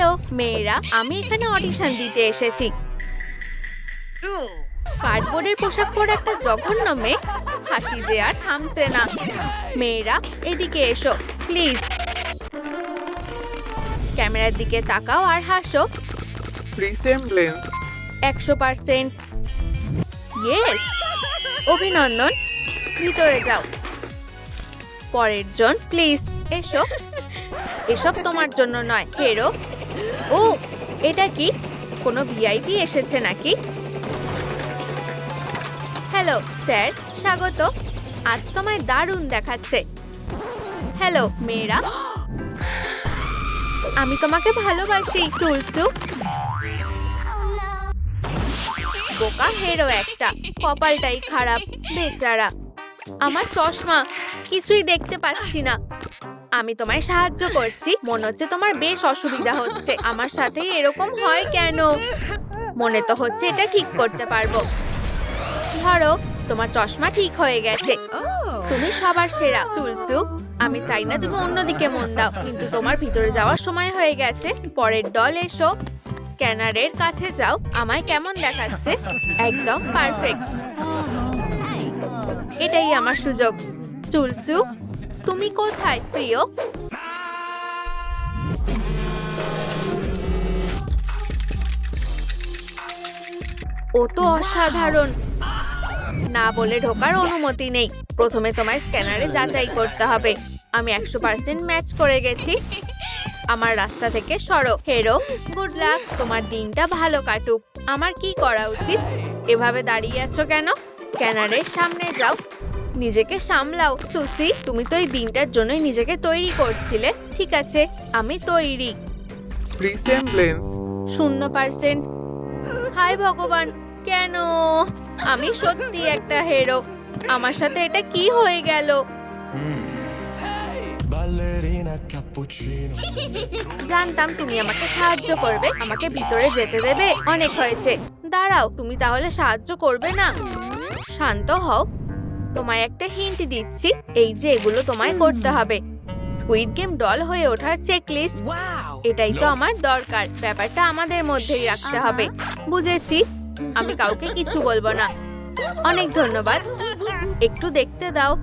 Hello মেয়েরা আমি এখানে অডিশন দিতে এসেছি। কার্ডবোর্ডের পোশাক পরে একটা জঘন্য মেয়ে হাসি যে আর থামছে না। মেয়েরা এদিকে এসো প্লিজ ক্যামেরার দিকে তাকাও আর হাসো। একশো পার্সেন্ট ইয়েস অভিনন্দন। ভিতরে যাও। পরের জন প্লিজ এসো। এসব তোমার জন্য নয়। হেরো। ও, এটা কি? কোনো ভিআইপি এসেছে নাকি? হ্যালো স্যার স্বাগত। আজ তোমায় দারুণ দেখাচ্ছে। হ্যালো মেয়েরা। আমি তোমাকে ভালোবাসি চুলসু বোকা হেরো একটা, কপালটাই খারাপ, বেচারা। আমার চশমা, কিছুই দেখতে পাচ্ছি না। আমি তোমায় সাহায্য করছি। মনে হচ্ছে তোমার বেশ অসুবিধা হচ্ছে। আমার সাথে এরকম হয় কেন? মনে তো হচ্ছে এটা ঠিক করতে পারব। ধরো, তোমার চশমা ঠিক হয়ে গেছে। তুমি সবার সেরা। চুলসু আমি চাই না তুমি অন্যদিকে মন দাও। কিন্তু তোমার ভিতরে যাওয়ার সময় হয়ে গেছে। পরের দল এসো। ক্যানারের কাছে যাও। আমায় কেমন দেখাচ্ছে? একদম পারফেক্ট। এটাই আমার সুযোগ। চুলসু তুমি কোথায়, প্রিয়? ও তো অসাধারণ। না বলে ঢোকার অনুমতি নেই। প্রথমে তোমায় স্ক্যানারে যাচাই করতে হবে। আমি একশো পার্সেন্ট ম্যাচ করে গেছি। আমার রাস্তা থেকে সরো। হেরো, গুড লাক, তোমার দিনটা ভালো কাটুক। আমার কি করা উচিত? এভাবে দাঁড়িয়ে আছো কেন? স্ক্যানারের সামনে যাও। নিজেকে সামলাও। সুসি তুমি তো এই দিনটার জন্যই নিজেকে তৈরি করছিলে। ঠিক আছে আমি তৈরি। রিসেমব্লেন্স শূন্য পার্সেন্ট। হাই ভগবান কেন? আমি সত্যি একটা হেরো আমার সাথে এটা কি হয়ে গেল? জানতাম তুমি আমাকে সাহায্য করবে আমাকে ভিতরে যেতে দেবে। অনেক হয়েছে। দাঁড়াও তুমি তাহলে সাহায্য করবে না? শান্ত হও। তোমায় একটা হিন্ট দিচ্ছি। এই যে এগুলো তোমায় করতে হবে। স্কুইড গেম ডল হয়ে ওঠার চেকলিস্ট এটাই তো আমার দরকার। ব্যাপারটা আমাদের মধ্যেই রাখতে হবে। বুঝেছি? আমি কাউকে কিছু বলব না। অনেক ধন্যবাদ। একটু দেখতে দাও।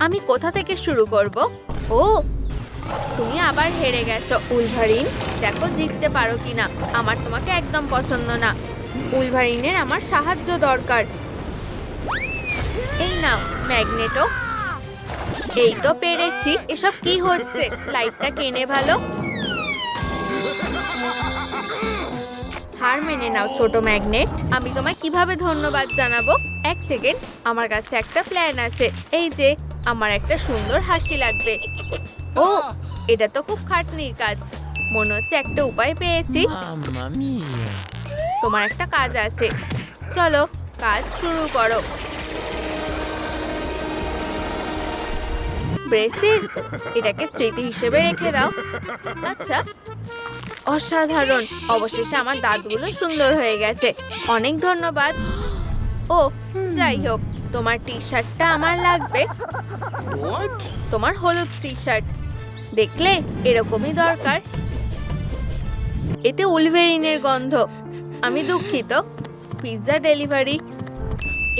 আমি কোথা থেকে শুরু করব? ও তুমি আবার হেরে গেছো। উলভারিন দেখো জিততে পারো কিনা। আমার তোমাকে একদম পছন্দ না। উলভারিনের আমার সাহায্য দরকার। এই নাও ম্যাগনেটো। এই তো পেরেছি। এসব কি হচ্ছে? লাইটটা কেনে ভালো? হার মেনে নাও ছোট ম্যাগনেট। আমি তোমায় কীভাবে ধন্যবাদ জানাব? এক সেকেন্ড আমার কাছে একটা প্ল্যান আছে। এই যে আমার একটা সুন্দর হাসি লাগবে। ও এটা তো খুব খাটনির কাজ। মনে হচ্ছে একটা উপায় পেয়েছি। তোমার একটা কাজ আছে। চলো কাজ শুরু করো। ব্রেসিস এটাকে স্মৃতি হিসেবে রেখে দাও। আচ্ছা অসাধারণ। অবশেষে আমার দাঁতগুলো সুন্দর হয়ে গেছে। অনেক ধন্যবাদ। ও যাই হোক তোমার টি শার্টটা আমার লাগবে। তোমার হলুদ টি শার্ট দেখলে এরকমই দরকার। এতে উলভেরিনের গন্ধ। আমি দুঃখিত। Pizza delivery.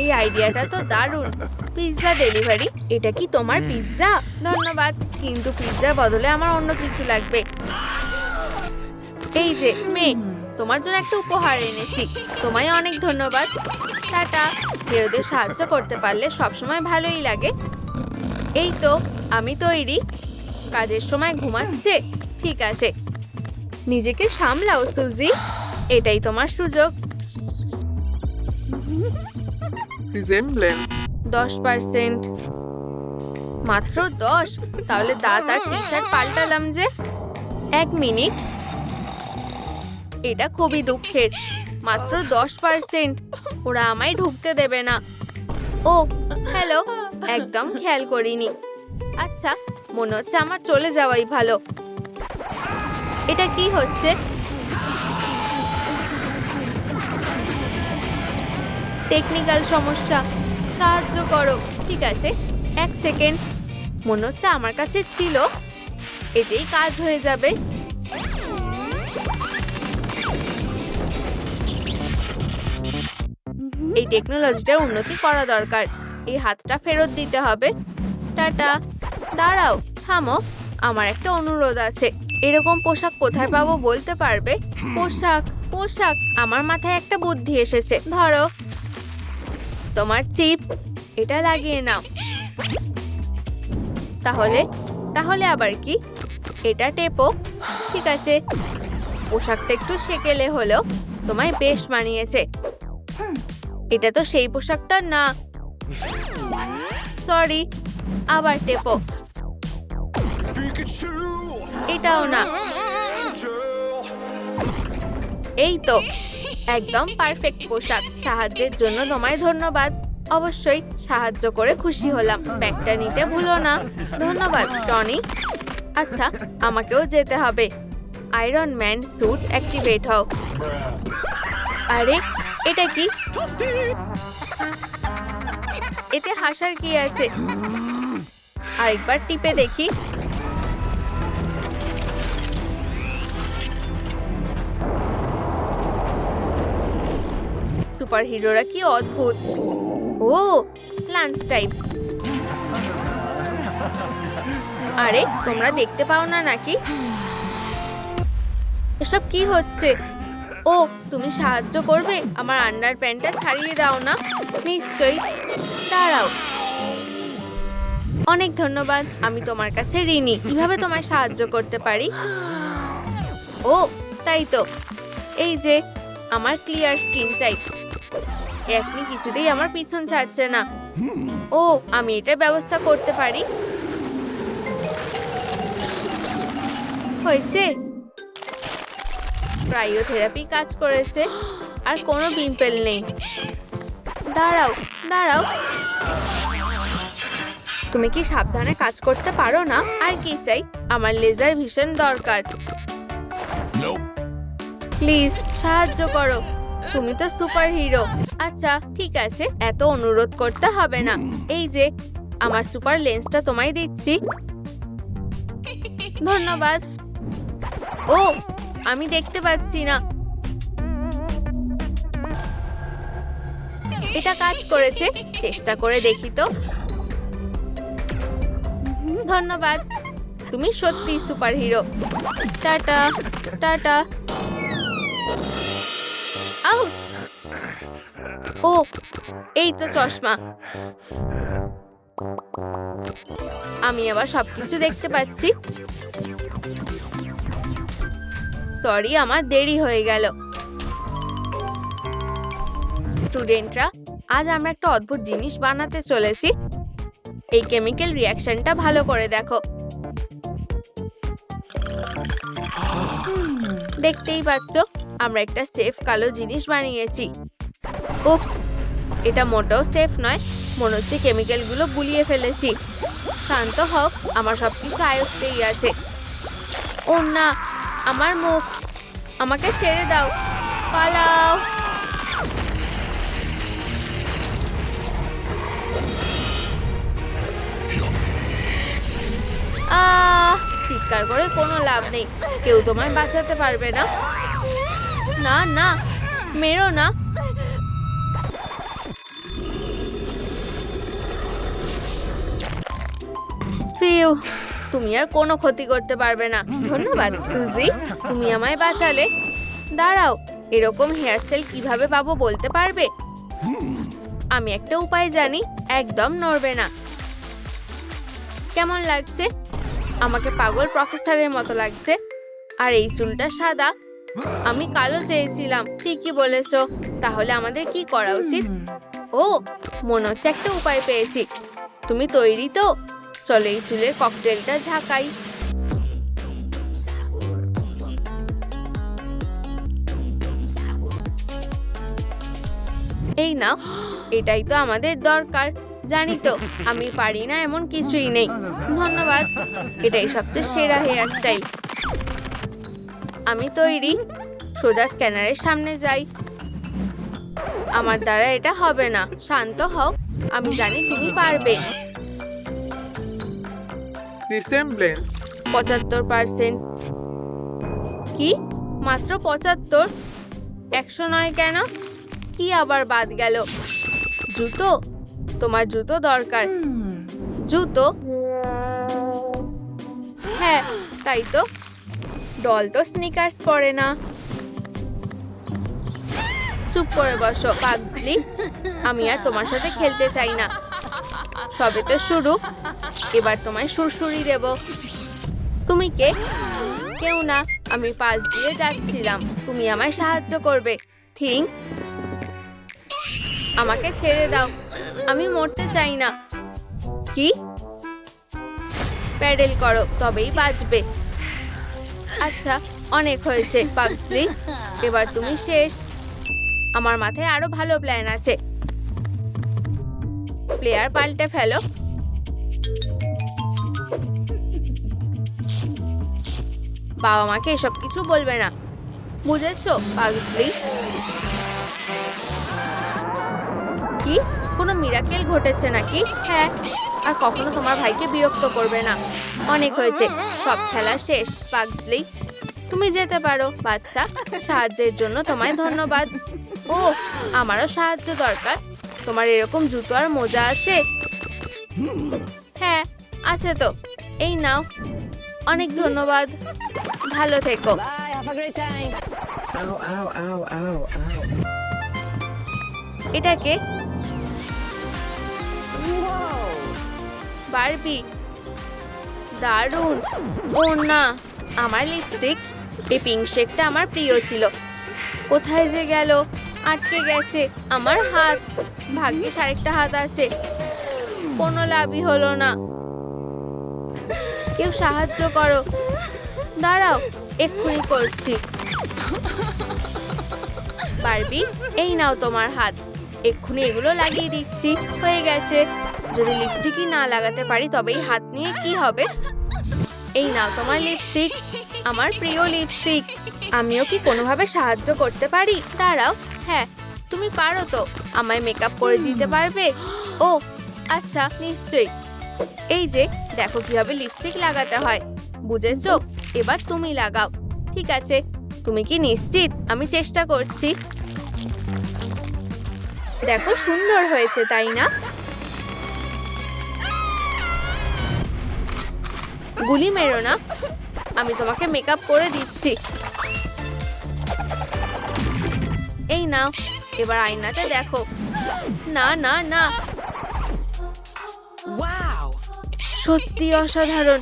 এই আইডিয়াটা তো দারুণ। পিৎজা ডেলিভারি এটা কি তোমার পিৎজা? ধন্যবাদ কিন্তু পিৎজার বদলে আমার অন্য কিছু লাগবে। এই যে মেয়ে তোমার জন্য একটা উপহার এনেছি। তোমায় অনেক ধন্যবাদ। টাটা। কেউদের সাহায্য করতে পারলে সবসময় ভালোই লাগে। এই তো আমি তৈরি। কাজের সময় ঘুমাচ্ছে। ঠিক আছে। নিজেকে সামলাও সুজি। এটাই তোমার সুযোগ। রিসেমব্লেন্স দশ পার্সেন্ট। মাত্র দশ? তাহলে দাঁত আর টি পাল্টালাম যে। এক মিনিট। এটা খুবই দুঃখের। মাত্র দশ পার্সেন্ট। ওরা আমায় ঢুকতে দেবে না। ও, হ্যালো। একদম খেয়াল করিনি। আচ্ছা মনে হচ্ছে আমার চলে যাওয়াই ভালো। এটা কি হচ্ছে? টেকনিক্যাল সমস্যা সাহায্য করো ঠিক আছে? এক সেকেন্ড মনে হচ্ছে আমার কাছে ছিল। এতেই কাজ হয়ে যাবে। এই টেকনোলজিটার উন্নতি করা দরকার। এই হাতটা ফেরত দিতে হবে। টাটা। দাঁড়াও থামো। আমার একটা অনুরোধ আছে। এরকম পোশাক কোথায় পাবো বলতে পারবে? পোশাক পোশাক। আমার মাথায় একটা বুদ্ধি এসেছে। ধরো তোমার চিপ এটা লাগিয়ে নাও। তাহলে তাহলে আবার কি? এটা টেপো, ঠিক আছে। পোশাকটা একটু সেকেলে হলো তোমায় বেশ মানিয়েছে। এটা তো সেই পোশাকটা না। সরি আবার টেপো। এটাও না। এই তো। একদম পারফেক্ট পোশাক। সাহায্যের জন্য তোমায় ধন্যবাদ। অবশ্যই সাহায্য করে খুশি হলাম। ব্যাগটা নিতে ভুলো না। ধন্যবাদ, টনি। আচ্ছা আমাকেও যেতে হবে। আয়রন ম্যান স্যুট অ্যাক্টিভেট হও। আরে, এটা কি? এতে হাসার কি আছে? আরেকবার টিপে দেখি। সুপার হিরোরা কি অদ্ভুত? ও লাঞ্চ টাইম আরে, তোমরা দেখতে পাও না নাকি? এসব কি হচ্ছে? ও, তুমি সাহায্য করবে? আমার আন্ডার প্যান্টটা ছাড়িয়ে দাও না? নিশ্চয়ই। দাঁড়াও। অনেক ধন্যবাদ, আমি তোমার কাছে ঋণী। কীভাবে তোমায় সাহায্য করতে পারি? ও, তাই তো। এই যে, আমার ক্লিয়ার স্কিন চাই একনি কিছুতেই আমার পিছন ছাড়ছে না। ও আমি এটার ব্যবস্থা করতে পারি? হয়েছে। ক্রাইওথেরাপি কাজ করেছে আর কোনো পিম্পল নেই। দাঁড়াও দাঁড়াও। তুমি কি সাবধানে কাজ করতে পারো না? আর কি চাই? আমার লেজার ভীষণ দরকার। প্লিজ সাহায্য করো। তুমি তো সুপার হিরো আচ্ছা ঠিক আছে, এত অনুরোধ করতে হবে না। এই যে, আমার সুপার লেন্সটা তোমায় দিচ্ছি। ধন্যবাদ। ও, আমি দেখতে পাচ্ছি না। এটা কাজ করেছে, চেষ্টা করে দেখি তো। ধন্যবাদ, তুমি সত্যি super hero tata tata. Ouch! ও, এই তো চশমা। আমি আবার সবকিছু দেখতে পাচ্ছি। সরি আমার দেরি হয়ে গেল। স্টুডেন্টরা আজ আমরা একটা অদ্ভুত জিনিস বানাতে চলেছি। এই কেমিক্যাল রিয়াকশনটা ভালো করে দেখো। দেখতেই পাচ্ছ। আমরা একটা সেফ কালো জিনিস বানিয়েছি। উপস এটা মোটেও সেফ নয়, মনে হচ্ছে কেমিক্যালগুলো গুলিয়ে ফেলেছি। শান্ত হও, আমার সব কিছু আয়ত্তেই আছে। ও না, আমার মুখ। আমাকে ছেড়ে দাও, পালাও। আহ, চিৎকার করে কোনো লাভ নেই। কেউ তোমায় বাঁচাতে পারবে না। না না, মেরো না। তুমি আর কোনো ক্ষতি করতে পারবে না। ধন্যবাদ, সুজি, তুমি আমায় বাঁচালে। দাঁড়াও, এরকম হেয়ারস্টাইল কীভাবে পাবো বলতে পারবে? আমি একটা উপায় জানি, একদম নড়বে না। কেমন লাগছে? আমাকে পাগল প্রফেসরের মতো লাগছে। আর এই চুলটা সাদা আমি কালো চেয়েছিলাম, ঠিকই বলেছ। তাহলে আমাদের কি করা উচিত? ও, মনে হচ্ছে একটা উপায় পেয়েছি। তুমি তৈরি তো? চলো এই চুলের ককটেলটা ঝাঁকাই। এই নাও, এটাই তো আমাদের দরকার। জানি তো, আমি পারি না এমন কিছুই নেই। ধন্যবাদ। এটাই সবচেয়ে সেরা হেয়ার স্টাইল আমি তৈরি। সোজা স্ক্যানারের সামনে যাই। আমার দ্বারা এটা হবে না। শান্ত হও। আমি জানি তুমি পারবে। পঁচাত্তর পার্সেন্ট কি? মাত্র পঁচাত্তর? একশো নয় কেন? কি আবার বাদ গেল? জুতো? তোমার জুতো দরকার। জুতো? হ্যাঁ তাই তো। ডল তো স্নিকার্স পরে না। চুপ করে বসো, পাগলি। আমি আর তোমার সাথে খেলতে চাই না। সবে তো শুরু। এবার তোমায় সুরসুরি দেব। তুমি কে? কেউ না। আমি পাশ দিয়ে যাচ্ছিলাম। তুমি আমায় সাহায্য করবে। থিং। আমাকে ছেড়ে দাও। আমি মরতে চাই না। কি? প্যাডেল করো, তবেই বাঁচবে। আচ্ছা অনেক হয়েছে, পাগলি। এবার তুমি শেষ। আমার মাথায় আরও ভালো প্ল্যান আছে। প্লেয়ার পাল্টে ফেলো। বাবা মাকে এসব কিছু বলবে না। বুঝেছ, পাগলি? কি? কোনো মিরাকেল ঘটেছে নাকি? হ্যাঁ। আর কখনো তোমার ভাইকে বিরক্ত করবে না। অনেক হয়েছে। সব খেলা শেষ পাগলি। তুমি যেতে পারো বাচ্চা। সাহায্যের জন্য তোমায় ধন্যবাদ। ও আমারও সাহায্য দরকার। তোমার এরকম জুতো আর মোজা আছে? হ্যাঁ আছে তো। এই নাও। অনেক ধন্যবাদ। ভালো থেকো. এটাকে বারবি। দারুণ। ও না, আমার লিপস্টিক এই পিঙ্ক শেডটা আমার প্রিয় ছিল। কোথায় যে গেল, আটকে গেছে আমার হাত। ভাগ্যিস আরেকটা হাত আছে, কোনো লাভই হলো না। কেউ সাহায্য করো। দাঁড়াও, এক্ষুনি করছি। বারবি, এই নাও তোমার হাত। এক্ষুনি এগুলো লাগিয়ে দিচ্ছি। হয়ে গেছে। যদি লিপস্টিকই না লাগাতে পারি তবে এই হাত নিয়ে কি হবে? এই নাও তোমার লিপস্টিক আমার প্রিয় লিপস্টিক আমিও কি কোনোভাবে সাহায্য করতে পারি? দাঁড়াও। হ্যাঁ তুমি পারো তো। আমায় মেকআপ করে দিতে পারবে? ও আচ্ছা নিশ্চয়ই। এই যে দেখো কীভাবে লিপস্টিক লাগাতে হয়। বুঝেছ? এবার তুমি লাগাও। ঠিক আছে। তুমি কি নিশ্চিত? আমি চেষ্টা করছি। দেখো সুন্দর হয়েছে তাই না? গুলি মেরো না। আমি তোমাকে মেকআপ করে দিচ্ছি। এই নাও এবার আয়নাতে দেখো। না না না. সত্যি অসাধারণ।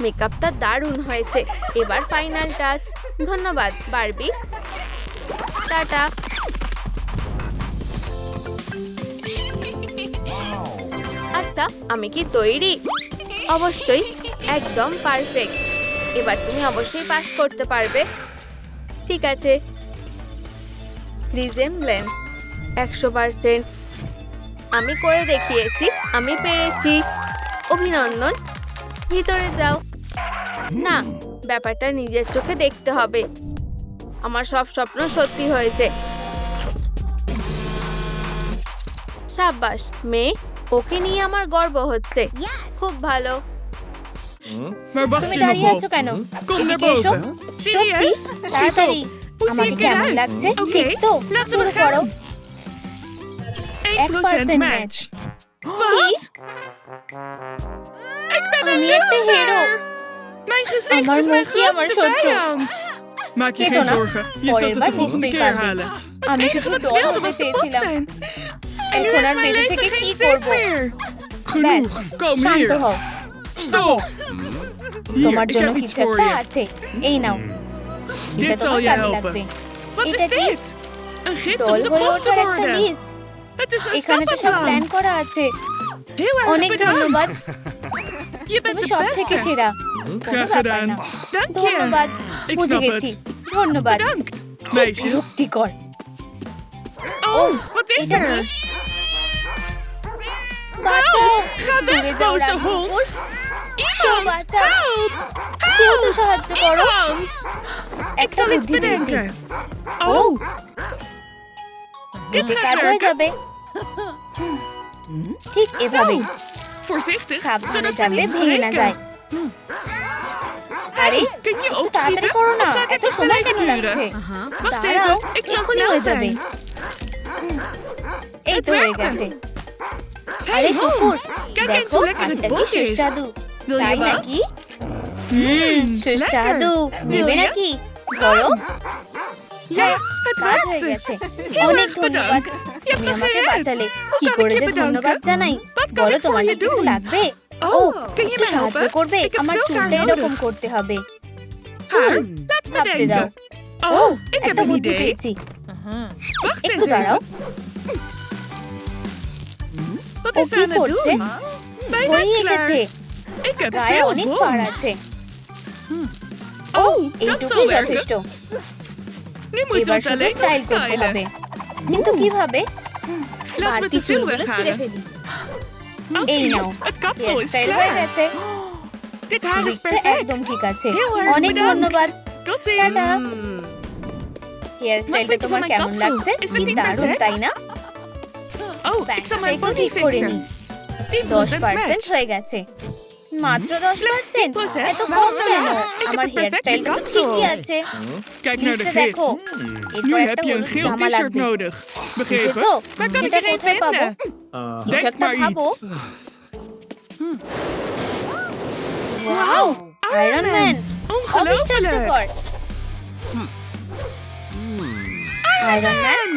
মেকআপটা দারুণ হয়েছে। এবার ফাইনাল টাচ ধন্যবাদ বারবি। টাটা। আচ্ছা আমি কি তৈরি? অবশ্যই, একদম পারফেক্ট এবার তুমি অবশ্যই পাস করতে পারবে। ঠিক আছে। রিজেমব্লেন্স একশো পার্সেন্ট আমি করে দেখিয়েছি, আমি পেরেছি। অভিনন্দন। ভিতরে যাও। না, ব্যাপারটা নিজের চোখে দেখতে হবে। আমার সব স্বপ্ন সত্যি হয়েছে। সাব্বাস, মেয়ে। ওকে নিয়ে আমার গর্ব হচ্ছে খুব ভালো তুমি দাঁড়িয়ে? আছো কেন এদিকে এসো. সত্যি? তাড়াতাড়ি আমাকে কেমন? লাগছে ঠিক তো শুরু করো gaan. 1% 1% match. match. কি? Wat? Ik ben een আমি একটা হিরো আমার মুখই আমার শত্রু। Maak je geen zorgen. Je zult het de volgende keer halen. Het enige wat de zijn. এখন আর leven থেকে কি করব. ব্যাস শান্ত. হও Stop. তোমার জন্য কিছু একটা. আছে এই নাও এটা তোমার কাজে. লাগবে এটা কি? de হয়ে ওঠার একটা. লিস্ট এখানে তো সব প্ল্যান. করা আছে অনেক ধন্যবাদ তুমি সব থেকে. সেরা. ধন্যবাদ বুঝে গেছি. ধন্যবাদ. বিরক্তিকর Oh, is এটা er? কি? বাঁচাও Ga দূরে weg, যাও boze রাগ hond. কুকুর Iemand, বাঁচাও। help. কেউ তো সাহায্য করো Iemand. Ik একটা zal iets বুদ্ধি পেয়েছি bedenken. Oh. Dit এতে gaat কাজ হয়ে werken. যাবে ঠিক এভাবে Zo. Voorzichtig, সাবধানে zodat we যাতে niet ভেঙে না যায় spreken. আরে Kun je একটু তাড়াতাড়ি opschieten? করো না Of laat ik এত het সময় কেন blijven লাগছে duren? Wacht দাঁড়াও even, ik zal এক্ষুনি snel হয়ে যাবে zijn. এই Het আরে কুকুর দেখো খাটটা কি. সুস্বাদু তাই? নাকি হুম সুস্বাদু নেবে? নাকি het কাজ হয়ে. গেছে অনেক ধন্যবাদ তুমি আমাকে. বাঁচালে কি করে যে ধন্যবাদ? জানাই বলো তোমার কিছু? লাগবে ও Oh, একটু সাহায্য? করবে আমার চুলটা এরকম. করতে হবে me ভাবতে দাও. ও Oh, একটা বুদ্ধি. পেয়েছি একটু দাঁড়াও ও কি করছে হয়ে. এসেছে গায়ে অনেক পার আছে Oh, এইটুকুই. যথেষ্ট এবার শুধু স্টাইল করতে হবে. কিন্তু কীভাবে বাড়তি চুলগুলো ছিঁড়ে. ফেলি এই নাও হয়ে. গেছে. একদম ঠিক আছে অনেক. ধন্যবাদ টাটা. হেয়ার স্টাইলটা তোমার কেমন? লাগছে কি দারুণ? তাই না Oh, ik ব্যাংকটা zal mijn একটু body ঠিক করে fixen. নি 10% দশ পার্সেন্ট match. হয়ে গেছে মাত্র দশ Slechts পার্সেন্ট 10%? এত Waarom কম zo কেন laag? Ik heb আমার een হেয়ার perfecte স্টাইলটা তো kapsel. ঠিকই আছে Kijk naar de নিচে দেখো gids. এরপর Nu একটা heb je een হলুদ geel জামা t-shirt লাগবে nodig. Begrepen? বুঝেছ Waar kan ik এটা er een কোথায় পাবো vinden? Uh, কিছু Denk একটা maar ভাবো iets. Wow iron man Ongelooflijk. অবিশ্বাস্যকর আয়রন ম্যান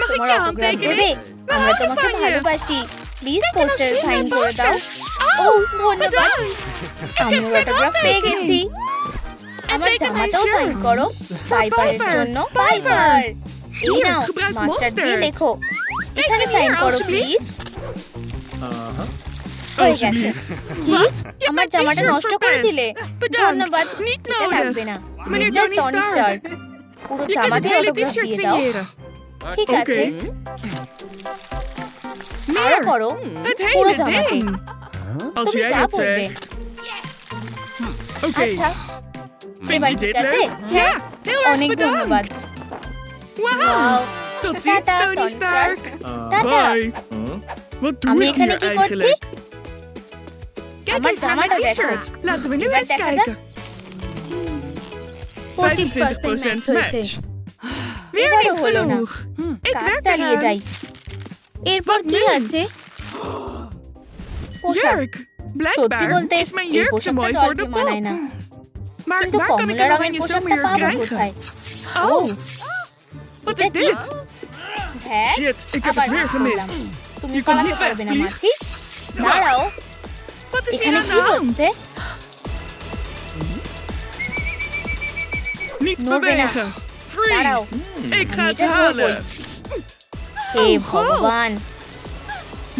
Mag ik তোমার je অটোগ্রাফ দেবে handtekening? আমরা তোমাকে. ভালোবাসি প্লিজ পোস্টারে সাইন করে দাও. ও ধন্যবাদ. আমি অটোগ্রাফ পেয়ে. গেছি আমার জামাটাও সাইন. করো পাইপারের. জন্য. পাইপার এই নাও মাস্টার দিয়ে. লেখো এখানে সাইন করো. Please uh-huh. হয়ে গেছে. কি আমার জামাটা নষ্ট করে. দিলে. ধন্যবাদ এটা লাগবে. না মিস্টার টনি. স্টার পুরো Je kunt জামা het দিয়ে hele অটোগ্রাফ দিয়ে দাও. ঠিক আছে Oké. আরো করো Het পুরো hele জামাতে ding. Als তুমি jij যা het বলবে zegt. Oké. আচ্ছা Vind এবার je ঠিক dit আছে leuk? Ja, heel erg অনেক ধন্যবাদ bedankt. Wauw. Wauw. Tot ziens, Tata, Tony Tony Stark. Uh, tata Bye. hmm? Wat doe আমি ik এখানে hier কি করছি eigenlijk? Kijk আমার eens naar mijn জামাটা দেখা। t-shirt. Laten we nu এবার eens দেখা যাক। kijken. পঁচিশ 25% পার্সেন্ট ম্যাচ হয়েছে match. Weer এবারও niet হলো না। genoeg. Ik কাজ werk চালিয়ে eraan. যাই এরপর Wat কি nu? আছে পোশাক Jurk. সত্যি Blijkbaar বলতে is mijn এই jurk te পোশাকটা mooi voor ডলকে de মানায় pop. না Maar কিন্তু waar kan ik কমলা een রঙের oranje পোশাকটা zomerjurk পাবো krijgen? কোথায় Oh, wat is এটা কি? dit? হ্যাঁ Shit, ik heb আবার het weer ঠিক gemist. করলাম। তুমি Je kon পালাতে niet পারবে না wegvliegen. মাছি দাঁড়াও Wat is hier এখানে aan কি de hand? হচ্ছে Niet Norbena. bewegen. Daarom. Freeze. Ik ga আমি het এটা ধরবই। halen. Hey Oh, God. ভগবান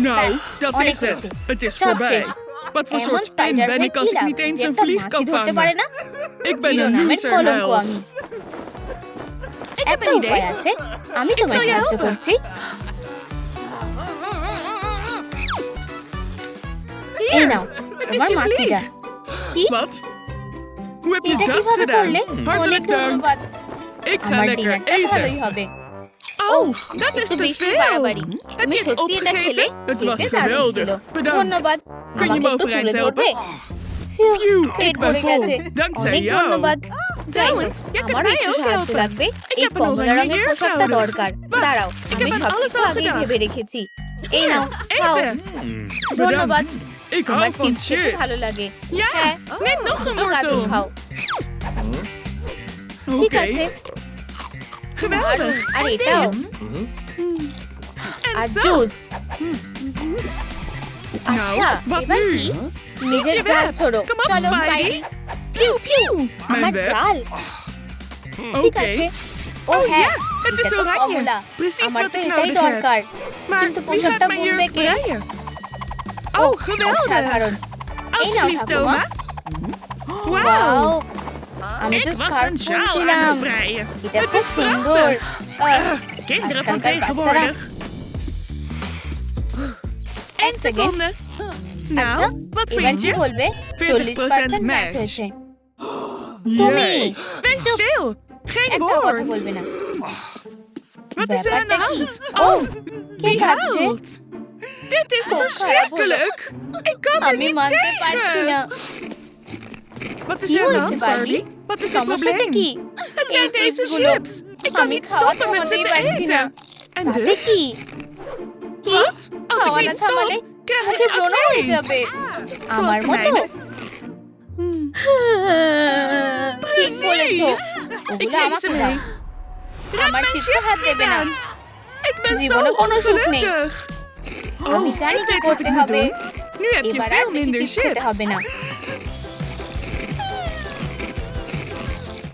Nou, Best. dat অনেক is het. হয়েছে। Het is Stop voorbij. শেষ। Wat voor এমন soort spin spider ben web ik als কি ik লাভ niet eens যে een একটা vlieg মাছি kan ধরতে পারে vangen? না Ik ben হিরো een নামের কলঙ্ক loserheld. আমি Ik heb একটা een উপায় idee. আছে আমি তোমায় zal je সাহায্য helpen. করছি এই Hier, নাও het is তোমার je মাছিটা vlieg. কি Wat? Hoe heb je এটা dat কীভাবে gedaan? করলে অনেক Hartelijk dank. ধন্যবাদ Ik ga আমার lekker ডিনারটা ভালোই eten. হবে Oh, dat is একটু te বেশি veel. বাড়াবাড়ি Heb তুমি je het সত্যি এটা খেলে opgegeten? Het was খেতে দারুণ ছিল geweldig. Bedankt. ধন্যবাদ Kun je আমাকে me একটু overeind তুলে helpen? ধরবে ফিউ, Phew, পেট ik ben ভরে vol. গেছে Dankzij অনেক jou. ধন্যবাদ যাই হোক, Trouwens, jij kunt আমারও mij একটু ook সাহায্য helpen. লাগবে Ik এই heb een কমলা oranje রঙের jurk পোশাকটা nodig. দরকার Wacht, দাঁড়াও ik আমি heb aan সবকিছু alles al আগেই gedacht. ভেবে রেখেছি এই Hier, নাও খাও eten. ধন্যবাদ Bedankt. Ik আমার hou van চিপস খেতে ভালো. লাগে Ja, হ্যাঁ neem nog een দুটো গাজর wortel. খাও ঠিক আছে Oké, geweldig. আর En এটাও dit? আর En zo. জুস Nou, আচ্ছা wat এবার nu? কি Schiet নিজের je জাল web. ছোড়ো Kom op, চলো Spidey. Spidey Pieuw, pieuw. আমার Mijn web. জাল ঠিক Oké. আছে ও Oh হ্যাঁ ja, het is এটা তো oranje. কমলা Precies আমার wat তো ik এটাই nodig heb. দরকার Maar কিন্তু wie পোশাকটা gaat mijn বুনবে jurk কে breien? ও Oh, geweldig. অসাধারণ এই নাও Alsjeblieft, ঠাকুমা Toma. Wow Wauw. আমি তো Ik was scarf een sjaal aan বুনছিলাম het breien. এটা Het খুব is সুন্দর prachtig. আহ, Kinderen van Achter elkaar tegenwoordig. এক Eén সেকেন্ড seconde. আচ্ছা Nou, wat এবার vind কি je? বলবে 40% চল্লিশ পার্সেন্ট ম্যাচ match. হয়েছে তুমি Jee. Wees stil. Geen একটা কথা woord. বলবে না Wat is er aan de ব্যাপারটা কি? hand? ও Oh, কে die কাঁদছে huilt. Dit is Zo খারাপ হলো। verschrikkelijk. Ik kan er আমি niet মানতে পারছি না tegen. Wat is কি er aan de হয়েছে hand, barley Barbie? Wat is het সমস্যাটা probleem? কি Het এই zijn deze চিপসগুলো chips. Ik kan আমি niet খাওয়া stoppen met ze থামাতেই te পারছি না eten. En তাতে dus? কি কি Wat? Als ik খাওয়া না niet থামালে stop, krijg মুখে ik ব্রণ হয়ে acne. যাবে Zoals আমার de মতো mijne. ঠিক বলেছ Precies. Ik ওগুলো neem আমাকে ze দাও mee. Raak আমার mijn চিপসে chips হাত niet দেবে না aan. Ik ben zo জীবনে কোনো সুখ নেই ongelukkig. আমি Oh, জানি ik কি weet wat করতে ik moet হবে doen. Nu heb je এবার আর veel বেশি minder চিপস খেতে chips. হবে না